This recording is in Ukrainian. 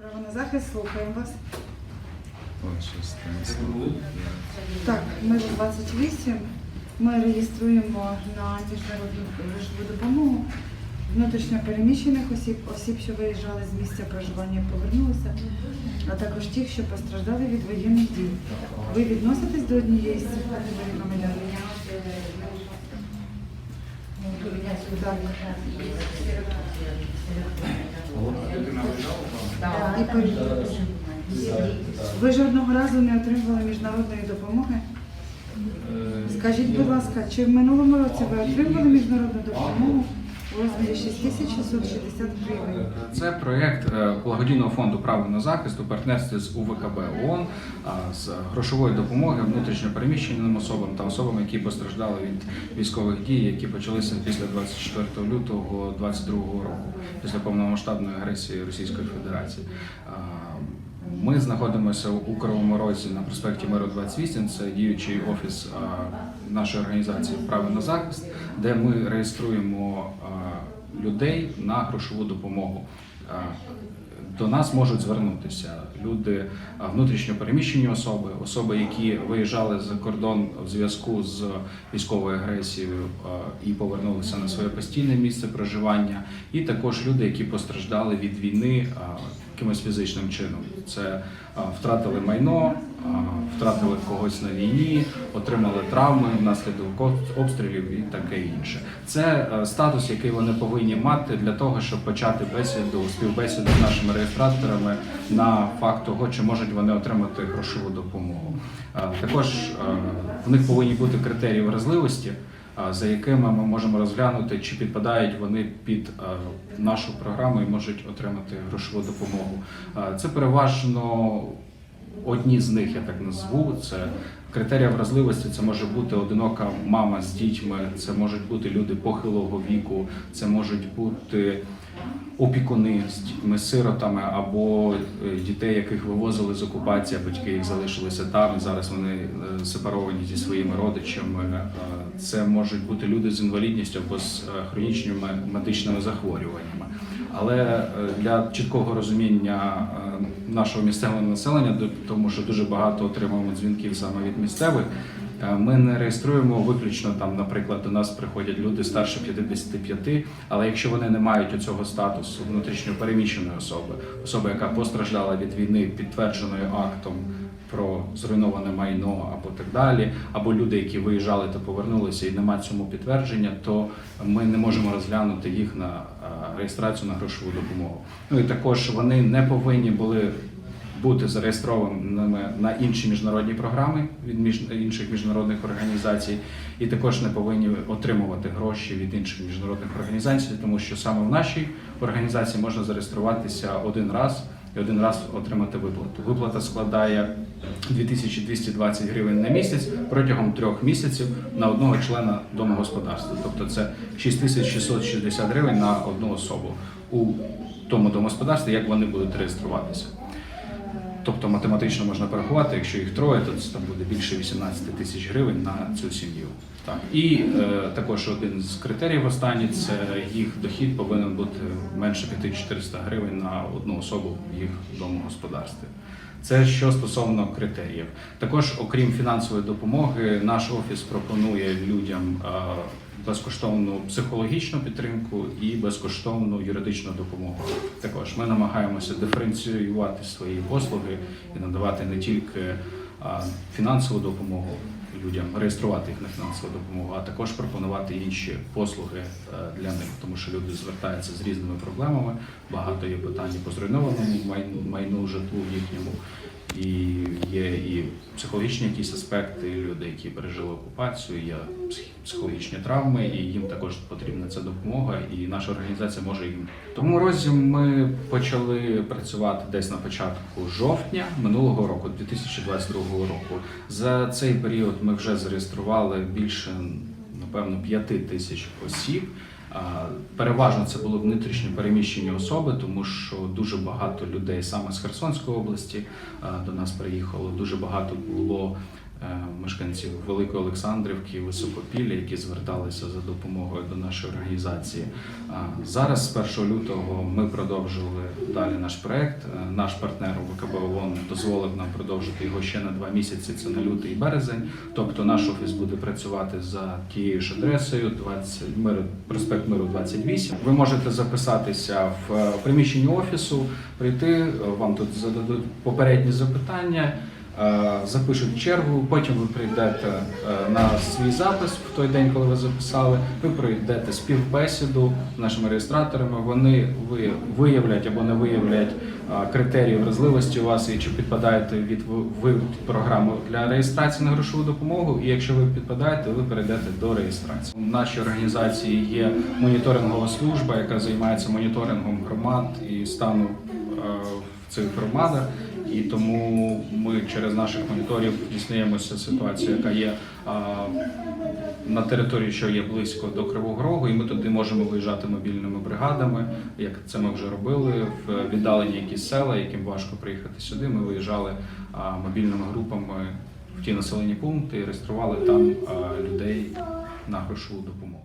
Право на захист, слухаємо вас. От. Так, ми в 28. Ми реєструємо на міжнародну грошову допомогу внутрішньо переміщених осіб, осіб, що виїжджали з місця проживання, повернулися, а також тих, що постраждали від воєнних дій. Ви відноситесь до однієї з цих категорій громадян? Так. І Ви жодного разу не отримували міжнародної допомоги? Скажіть, будь ласка, чи в минулому році ви отримували міжнародну допомогу у розмірі 6660 гривень? Це проєкт е, благодійного фонду право на захист у партнерстві з УВКБ ООН з грошової допомоги внутрішньо переміщеним особам та особам, які постраждали від військових дій, які почалися після 24 лютого 2022 року, після повномасштабної агресії Російської Федерації. Ми знаходимося у Кривому Розі на проспекті Миру 28, це діючий офіс нашої організації Право на захист, де ми реєструємо людей на грошову допомогу. До нас можуть звернутися люди а, внутрішньо переміщені особи, особи, які виїжджали за кордон в зв'язку з військовою агресією і повернулися на своє постійне місце проживання, і також люди, які постраждали від війни якимось фізичним чином. Це втратили майно, втратили когось на війні, отримали травми внаслідок об- обстрілів і таке інше. Це е, статус, який вони повинні мати для того, щоб почати бесіду, співбесіду з нашими реєстраторами на факт того, чи можуть вони отримати грошову допомогу. Е, Також е, в них повинні бути критерії вразливості. За якими ми можемо розглянути, чи підпадають вони під нашу програму і можуть отримати грошову допомогу. Це переважно Одні з них я так назву. Це критерія вразливості. Це може бути одинока мама з дітьми, це можуть бути люди похилого віку, це можуть бути опікуни з дітьми сиротами або е, дітей, яких вивозили з окупації, батьки їх залишилися там. Зараз вони е, сепаровані зі своїми родичами. Е, Це можуть бути люди з інвалідністю або з хронічними медичними захворюваннями. Але е, для чіткого розуміння е, нашого місцевого населення, тому що дуже багато отримуємо дзвінків саме від місцевих. е, Ми не реєструємо виключно там, наприклад, до нас приходять люди старше 55, але якщо вони не мають цього статусу внутрішньо переміщеної особи, особи, яка постраждала від війни, підтвердженою актом про зруйноване майно або так далі, або люди, які виїжджали та повернулися і немає цьому підтвердження, то ми не можемо розглянути їх на реєстрацію на грошову допомогу. Ну і також вони не повинні були бути зареєстрованими на інші міжнародні програми від між інших міжнародних організацій, і також не повинні отримувати гроші від інших міжнародних організацій, тому що саме в нашій організації можна зареєструватися один раз і один раз отримати виплату. Виплата складає 2220 гривень на місяць протягом трьох місяців на одного члена домогосподарства. Тобто це 6660 гривень на одну особу у тому домогосподарстві, як вони будуть реєструватися. Тобто математично можна порахувати, якщо їх троє, то це там буде більше 18 тисяч гривень на цю сім'ю. Так. І е, також один з критеріїв останній це їх дохід повинен бути менше 5400 гривень на одну особу в їх домогосподарстві. Це що стосовно критеріїв. Також, окрім фінансової допомоги, наш офіс пропонує людям е, безкоштовну психологічну підтримку і безкоштовну юридичну допомогу. Також ми намагаємося диференціювати свої послуги і надавати не тільки фінансову допомогу людям, реєструвати їх на фінансову допомогу, а також пропонувати інші послуги е, для них, тому що люди звертаються з різними проблемами. Багато є питань по зруйнованому май- майну, житлу їхньому. І є і психологічні якісь аспекти, люди, які пережили окупацію, є псих- психологічні травми, і їм також потрібна ця допомога, і наша організація може їм. Тому розі ми почали працювати десь на початку жовтня минулого року, 2022 року. За цей період ми вже зареєстрували більше напевно 5 тисяч осіб. Переважно це були внутрішньо переміщені особи, тому що дуже багато людей саме з Херсонської області до нас приїхало. Дуже багато було мешканців Великої Олександрівки, Високопілля, які зверталися за допомогою до нашої організації. Зараз, з 1 лютого, ми продовжили далі наш проект. Е, Наш партнер ВКБ ООН дозволив нам продовжити його ще на два місяці. Це на лютий і березень. Тобто наш офіс буде працювати за тією ж адресою 20 Миру, проспект Миру 28. Ви можете записатися в е, приміщенні офісу, прийти. е, Вам тут зададуть попередні запитання. Е, Запишуть чергу, потім ви прийдете е, на свій запис в той день, коли ви записали. Ви пройдете співбесіду з нашими реєстраторами. Вони ви- виявлять або не виявлять е, критерії вразливості у вас і чи підпадаєте від ви програму для реєстрації на грошову допомогу. І якщо ви підпадаєте, ви перейдете до реєстрації. У нашій організації є моніторингова служба, яка займається моніторингом громад і стану в цих громадах. І тому ми через наших моніторів дізнаємося ситуацію, яка є на території, що є близько до Кривого Рогу, і ми туди можемо виїжджати мобільними бригадами. Як це ми вже робили в віддалені якісь села, яким важко приїхати сюди. Ми виїжджали мобільними групами в ті населені пункти і реєстрували там людей на грошову допомогу.